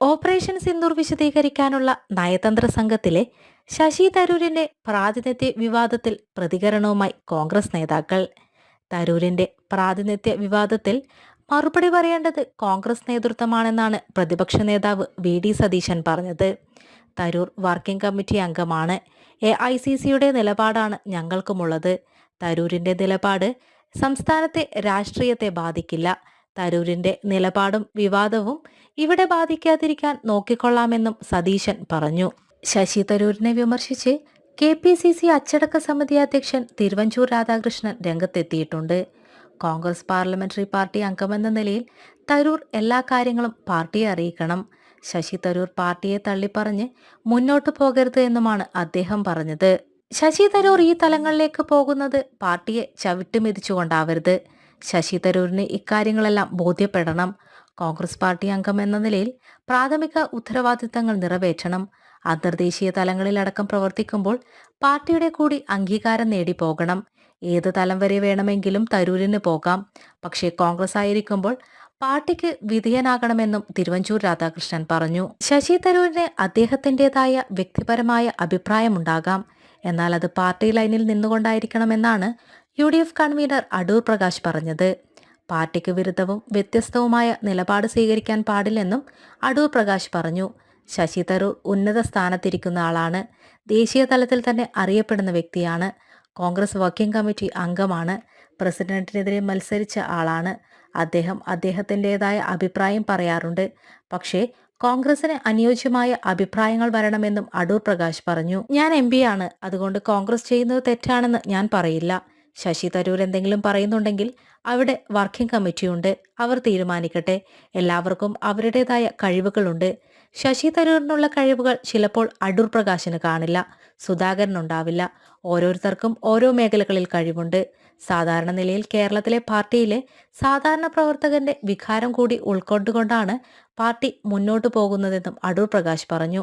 Operation Sindoor വിശദീകരിക്കാനുള്ള നയതന്ത്ര സംഘത്തിലെ ശശി തരൂരിന്റെ പ്രാതിനിധ്യ വിവാദത്തിൽ പ്രതികരണവുമായി കോൺഗ്രസ് നേതാക്കൾ. തരൂരിന്റെ പ്രാതിനിധ്യ വിവാദത്തിൽ മറുപടി പറയേണ്ടത് കോൺഗ്രസ് നേതൃത്വമാണെന്നാണ് പ്രതിപക്ഷ നേതാവ് വി ഡി സതീശൻ പറഞ്ഞത്. തരൂർ വർക്കിംഗ് കമ്മിറ്റി അംഗമാണ്. എ ഐ സി സിയുടെ നിലപാടാണ് ഞങ്ങൾക്കുമുള്ളത്. തരൂരിന്റെ നിലപാട് സംസ്ഥാനത്തെ രാഷ്ട്രീയത്തെ ബാധിക്കില്ല. തരൂരിന്റെ നിലപാടും വിവാദവും ഇവിടെ ബാധിക്കാതിരിക്കാൻ നോക്കിക്കൊള്ളാമെന്നും സതീശൻ പറഞ്ഞു. ശശി തരൂരിനെ വിമർശിച്ച് കെ പി സി സി അച്ചടക്ക സമിതി അധ്യക്ഷൻ തിരുവഞ്ചൂർ രാധാകൃഷ്ണൻ രംഗത്തെത്തിയിട്ടുണ്ട്. കോൺഗ്രസ് പാർലമെന്ററി പാർട്ടി അംഗമെന്ന നിലയിൽ തരൂർ എല്ലാ കാര്യങ്ങളും പാർട്ടിയെ അറിയിക്കണം. ശശി തരൂർ പാർട്ടിയെ തള്ളിപ്പറഞ്ഞ് മുന്നോട്ട് പോകരുത് എന്നുമാണ് അദ്ദേഹം പറഞ്ഞത്. ശശി തരൂർ ഈ തലങ്ങളിലേക്ക് പോകുന്നത് പാർട്ടിയെ ചവിട്ടുമെതിച്ചുകൊണ്ടാവരുത്. ശശി തരൂരിന് ഇക്കാര്യങ്ങളെല്ലാം ബോധ്യപ്പെടണം. കോൺഗ്രസ് പാർട്ടി അംഗം എന്ന നിലയിൽ പ്രാഥമിക ഉത്തരവാദിത്തങ്ങൾ നിറവേറ്റണം. അന്തർദേശീയ തലങ്ങളിലടക്കം പ്രവർത്തിക്കുമ്പോൾ പാർട്ടിയുടെ കൂടി അംഗീകാരം നേടി പോകണം ഏത് തലം വരെ വേണമെങ്കിലും തരൂരിന് പോകാം. പക്ഷേ കോൺഗ്രസ് ആയിരിക്കുമ്പോൾ പാർട്ടിക്ക് വിധേയനാകണമെന്നും തിരുവഞ്ചൂർ രാധാകൃഷ്ണൻ പറഞ്ഞു. ശശി തരൂരിന് അദ്ദേഹത്തിന്റെതായ വ്യക്തിപരമായ അഭിപ്രായമുണ്ടാകാം. എന്നാൽ അത് പാർട്ടി ലൈനിൽ നിന്നുകൊണ്ടായിരിക്കണമെന്നാണ് U D F convener Adoor Prakash പറഞ്ഞത് പാർട്ടിക്ക് വിരുദ്ധവും വ്യത്യസ്തവുമായ നിലപാട് സ്വീകരിക്കാൻ പാടില്ലെന്നും അടൂർ പ്രകാശ് പറഞ്ഞു. ശശി തരൂർ ഉന്നത സ്ഥാനത്തിരിക്കുന്ന ആളാണ് ദേശീയ തലത്തിൽ തന്നെ അറിയപ്പെടുന്ന വ്യക്തിയാണ്. കോൺഗ്രസ് വർക്കിംഗ് കമ്മിറ്റി അംഗമാണ് പ്രസിഡന്റിനെതിരെ മത്സരിച്ച ആളാണ്. അദ്ദേഹം അദ്ദേഹത്തിന്റെതായ അഭിപ്രായം പറയാറുണ്ട്. പക്ഷേ കോൺഗ്രസിന് അനുയോജ്യമായ അഭിപ്രായങ്ങൾ വരണമെന്നും അടൂർ പ്രകാശ് പറഞ്ഞു. ഞാൻ എം ആണ് അതുകൊണ്ട് കോൺഗ്രസ് ചെയ്യുന്നത് തെറ്റാണെന്ന് ഞാൻ പറയില്ല. ശശി തരൂർ എന്തെങ്കിലും പറയുന്നുണ്ടെങ്കിൽ അവിടെ വർക്കിംഗ് കമ്മിറ്റിയുണ്ട് അവർ തീരുമാനിക്കട്ടെ. എല്ലാവർക്കും അവരുടേതായ കഴിവുകളുണ്ട്. ശശി തരൂരിനുള്ള കഴിവുകൾ ചിലപ്പോൾ അടൂർ പ്രകാശിന് കാണില്ല സുധാകരനുണ്ടാവില്ല ഓരോരുത്തർക്കും ഓരോ മേഖലകളിൽ കഴിവുണ്ട്. സാധാരണ നിലയിൽ കേരളത്തിലെ പാർട്ടിയിലെ സാധാരണ പ്രവർത്തകന്റെ വികാരം കൂടി ഉൾക്കൊണ്ടുകൊണ്ടാണ് പാർട്ടി മുന്നോട്ടു പോകുന്നതെന്നും അടൂർ പ്രകാശ് പറഞ്ഞു.